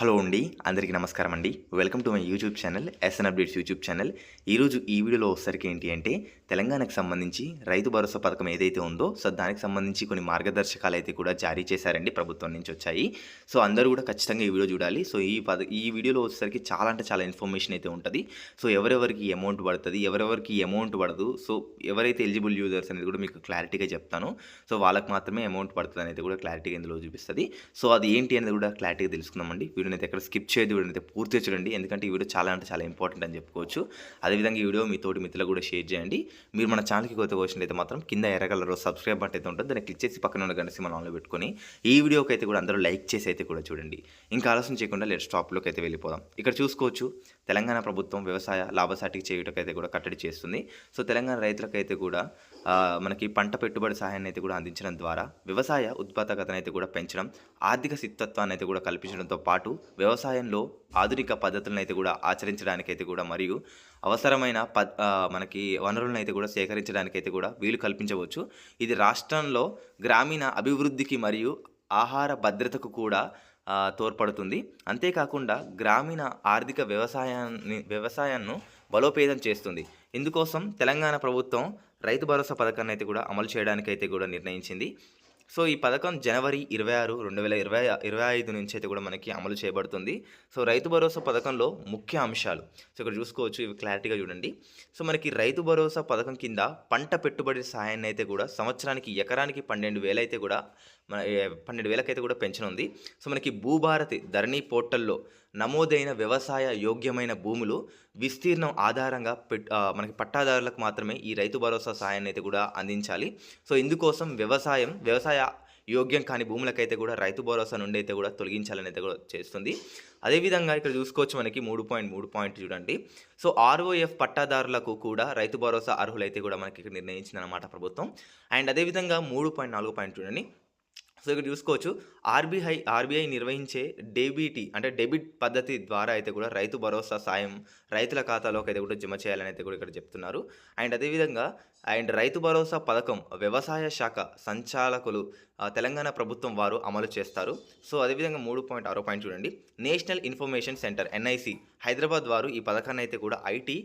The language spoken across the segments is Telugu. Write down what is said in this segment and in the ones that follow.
హలో అండి అందరికీ నమస్కారం అండి. Welcome to my YouTube channel SN updates YouTube channel ఈరోజు ఈ వీడియోలో వచ్చేసరికి ఏంటి అంటే తెలంగాణకు సంబంధించి రైతు భరోసా పథకం ఏదైతే ఉందో సో దానికి సంబంధించి కొన్ని మార్గదర్శకాలు అయితే కూడా జారీ చేశారండి ప్రభుత్వం నుంచి వచ్చాయి. సో అందరూ కూడా ఖచ్చితంగా ఈ వీడియో చూడాలి. సో ఈ పద ఈ వీడియోలో వచ్చేసరికి చాలా అంటే చాలా ఇన్ఫర్మేషన్ అయితే ఉంటుంది. సో ఎవరెవరికి అమౌంట్ పడుతుంది ఎవరెవరికి అమౌంట్ పడదు సో ఎవరైతే ఎలిజిబుల్ యూజర్స్ అనేది కూడా మీకు క్లారిటీగా చెప్తాను. సో వాళ్ళకి మాత్రమే అమౌంట్ పడుతుంది అనేది కూడా క్లారిటీగా ఇందులో చూపిస్తుంది. సో అది ఏంటి అనేది కూడా క్లారిటీగా తెలుసుకుందామండి వీడియోని అయితే ఎక్కడ స్కిప్ చేయదు వీడియోని అయితే పూర్తిగా చూడండి. ఎందుకంటే ఈ వీడియో చాలా అంటే చాలా ఇంపార్టెంట్ అని చెప్పుకోవచ్చు. అదేవిధంగా ఈ వీడియో మీ తోటి మిత్రులకు కూడా షేర్ చేయండి. మీరు మన ఛానల్కి కొత్త వచ్చినట్లయితే మాత్రం కింద ఎర్ర కలర్ సబ్స్క్రైబ్ బట్ అయితే ఉంటుంది. దాన్ని క్లిక్ చేసి పక్కన ఉన్న గంట సినిమా ఆన్లో పెట్టుకొని ఈ వీడియోకి అయితే కూడా అందరూ లైక్ చేసి అయితే కూడా చూడండి. ఇంకా ఆలోచన చేయకుండా లెట్ స్టాప్లోకి అయితే వెళ్ళిపోదాం. ఇక్కడ చూసుకోవచ్చు. తెలంగాణ ప్రభుత్వం వ్యవసాయ లాభసాటికి చేయుటకైతే కూడా కట్టడి చేస్తుంది. సో తెలంగాణ రైతులకైతే కూడా మనకి పంట పెట్టుబడి సహాయాన్ని అయితే కూడా అందించడం ద్వారా వ్యవసాయ ఉత్పాదకతను అయితే కూడా పెంచడం ఆర్థిక సిద్ధత్వాన్ని అయితే కూడా కల్పించడంతో పాటు వ్యవసాయంలో ఆధునిక పద్ధతులను అయితే కూడా ఆచరించడానికి అయితే కూడా మరియు అవసరమైన ప మనకి వనరులను అయితే కూడా సేకరించడానికి అయితే కూడా వీలు కల్పించవచ్చు. ఇది రాష్ట్రంలో గ్రామీణ అభివృద్ధికి మరియు ఆహార భద్రతకు కూడా తోడ్పడుతుంది. అంతేకాకుండా గ్రామీణ ఆర్థిక వ్యవసాయాన్ని వ్యవసాయాన్ని బలోపేతం చేస్తుంది. ఇందుకోసం తెలంగాణ ప్రభుత్వం రైతు భరోసా పథకాన్ని అయితే కూడా అమలు చేయడానికి అయితే కూడా నిర్ణయించింది. సో ఈ పథకం జనవరి ఇరవై ఆరు రెండు వేల ఇరవై ఇరవై ఐదు నుంచి అయితే కూడా మనకి అమలు చేయబడుతుంది. సో రైతు భరోసా పథకంలో ముఖ్య అంశాలు. సో ఇక్కడ చూసుకోవచ్చు ఇవి క్లారిటీగా చూడండి. సో మనకి రైతు భరోసా పథకం కింద పంట పెట్టుబడి సహాయాన్ని అయితే కూడా సంవత్సరానికి ఎకరానికి పన్నెండు వేలు అయితే కూడా మన పన్నెండు వేలకైతే కూడా పెంచనుంది. సో మనకి భూభారతి ధరణి పోర్టల్లో నమోదైన వ్యవసాయ యోగ్యమైన భూములు విస్తీర్ణం ఆధారంగా పెట్ మనకి పట్టాదారులకు మాత్రమే ఈ రైతు భరోసా సాయాన్ని అయితే కూడా అందించాలి. సో ఇందుకోసం వ్యవసాయం వ్యవసాయ యోగ్యం కాని భూములకైతే కూడా రైతు భరోసా నుండి అయితే కూడా తొలగించాలని అయితే కూడా చేస్తుంది. అదేవిధంగా ఇక్కడ చూసుకోవచ్చు మనకి మూడు పాయింట్ మూడు పాయింట్ చూడండి. సో ఆర్ఓఎఫ్ పట్టాదారులకు కూడా రైతు భరోసా అర్హులైతే కూడా మనకి ఇక్కడ నిర్ణయించింది అనమాట ప్రభుత్వం. అండ్ అదేవిధంగా మూడు పాయింట్ నాలుగు పాయింట్ చూడండి. సో ఇక్కడ చూసుకోవచ్చు. ఆర్బీఐ ఆర్బీఐ నిర్వహించే డెబిటీ అంటే డెబిట్ పద్ధతి ద్వారా అయితే కూడా రైతు భరోసా సాయం రైతుల ఖాతాలోకి అయితే కూడా జమ చేయాలని అయితే కూడా ఇక్కడ చెప్తున్నారు. అండ్ అదేవిధంగా అండ్ రైతు భరోసా పథకం వ్యవసాయ శాఖ సంచాలకులు తెలంగాణ ప్రభుత్వం వారు అమలు చేస్తారు. సో అదేవిధంగా మూడు పాయింట్ ఆరో పాయింట్ చూడండి. National information centre NIC Hyderabad వారు ఈ పథకాన్ని అయితే కూడా ఐటీ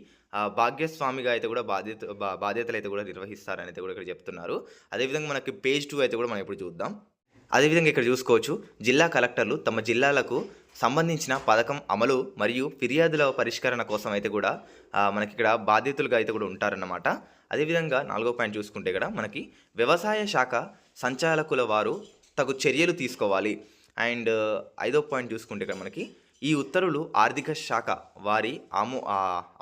భాగ్యస్వామిగా అయితే కూడా బాధ్యత బాధ్యతలు అయితే కూడా నిర్వహిస్తారని అయితే కూడా ఇక్కడ చెప్తున్నారు. అదేవిధంగా మనకి పేజ్ టూ అయితే కూడా మనం ఇప్పుడు చూద్దాం. అదేవిధంగా ఇక్కడ చూసుకోవచ్చు జిల్లా కలెక్టర్లు తమ జిల్లాలకు సంబంధించిన పథకం అమలు మరియు ఫిర్యాదుల పరిష్కరణ కోసం అయితే కూడా మనకి ఇక్కడ బాధ్యతలుగా అయితే కూడా ఉంటారన్నమాట. అదేవిధంగా నాలుగో పాయింట్ చూసుకుంటే ఇక్కడ మనకి వ్యవసాయ శాఖ సంచాలకుల వారు తగు చర్యలు తీసుకోవాలి. అండ్ ఐదో పాయింట్ చూసుకుంటే ఇక్కడ మనకి ఈ ఉత్తర్వులు ఆర్థిక శాఖ వారి ఆమో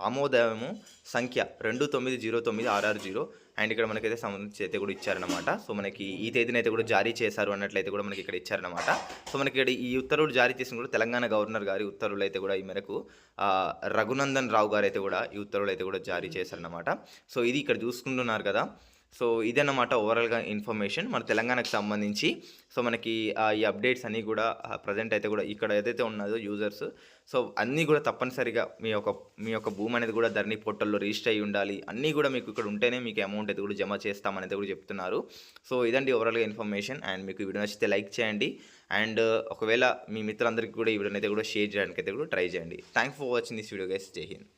ఆమోదము సంఖ్య రెండు తొమ్మిది జీరో తొమ్మిది ఆర్ఆర్ జీరో. అండ్ ఇక్కడ మనకైతే సంబంధించి అయితే కూడా ఇచ్చారనమాట సో మనకి ఈ తేదీని అయితే కూడా జారీ చేశారు అన్నట్లయితే కూడా మనకి ఇక్కడ ఇచ్చారనమాట సో మనకి ఇక్కడ ఈ ఉత్తర్వులు జారీ చేసిన కూడా తెలంగాణ గవర్నర్ గారి ఉత్తర్వులు అయితే కూడా ఈ మేరకు రఘునందన్ రావు గారు అయితే కూడా ఈ ఉత్తర్వులు అయితే కూడా జారీ చేశారనమాట సో ఇది ఇక్కడ చూసుకుంటున్నారు కదా. సో ఇదన్నమాట ఓవరాల్గా ఇన్ఫర్మేషన్ మన తెలంగాణకు సంబంధించి సో మనకి ఆ, ఈ అప్డేట్స్ అన్నీ కూడా ప్రజెంట్ అయితే కూడా ఇక్కడ ఏదైతే ఉన్నదో యూజర్స్ సో అన్నీ కూడా తప్పనిసరిగా మీ యొక్క మీ యొక్క భూమి అనేది కూడా ధరణి పోర్టల్లో రిజిస్టర్ అయ్యి ఉండాలి. అన్నీ కూడా మీకు ఇక్కడ ఉంటేనే మీకు అమౌంట్ అయితే కూడా జమ చేస్తామనేది కూడా చెప్తున్నారు. సో ఇదండి ఓవరాల్గా ఇన్ఫర్మేషన్ అండ్ మీకు వీడియో నచ్చితే లైక్ చేయండి. అండ్ ఒకవేళ మీ మిత్రులందరికీ కూడా ఈ వీడియోని అయితే కూడా షేర్ చేయడానికి అయితే కూడా ట్రై చేయండి. Thank for watching this video guys జై హింద్